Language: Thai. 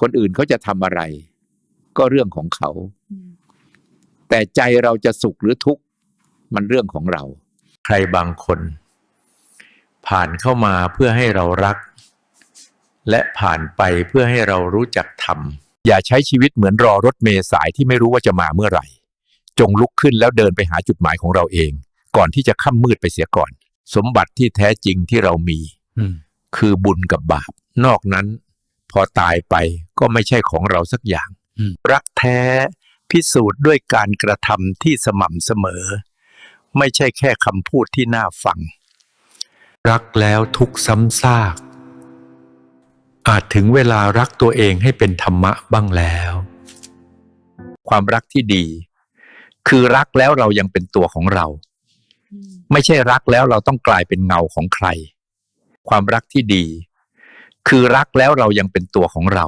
คนอื่นเขาจะทำอะไร ก็เรื่องของเขา แต่ใจเราจะสุขหรือทุกข์มันเรื่องของเรา ใครบางคน ผ่านเข้ามาเพื่อให้เรารัก และผ่านไปเพื่อให้เรารู้จักทอย่าใช้ชีวิตเหมือนรอรถเมล์สายที่ไม่รู้ว่าจะมาเมื่อไหร่ จงลุกขึ้นแล้วเดินไปหาจุดหมายของเราเอง ก่อนที่จะค่ำมืดไปเสียก่อน สมบัติที่แท้จริงที่เรามีำคือบุญกับบาป นอกนั้นพ อตายไปก็ไม่ใช่ของเราสักอย่าง รักแท้พิสูจน์ด้วยการกระทำที่สม่ำเสมอ ไม่ใช่แค่คำพูดที่น่าฟัง รักแล้วทุกข์ซ้ำซาก อาจถึงเวลารักตัวเองให้เป็นธรรมะบ้างแล้ว ความรักที่ดี คือรักแล้วเรายังเป็นตัวของเรา ไม่ใช่รักแล้วเราต้องกลายเป็นเงาของใคร ความรักที่ดี คือรักแล้วเรายังเป็นตัวของเรา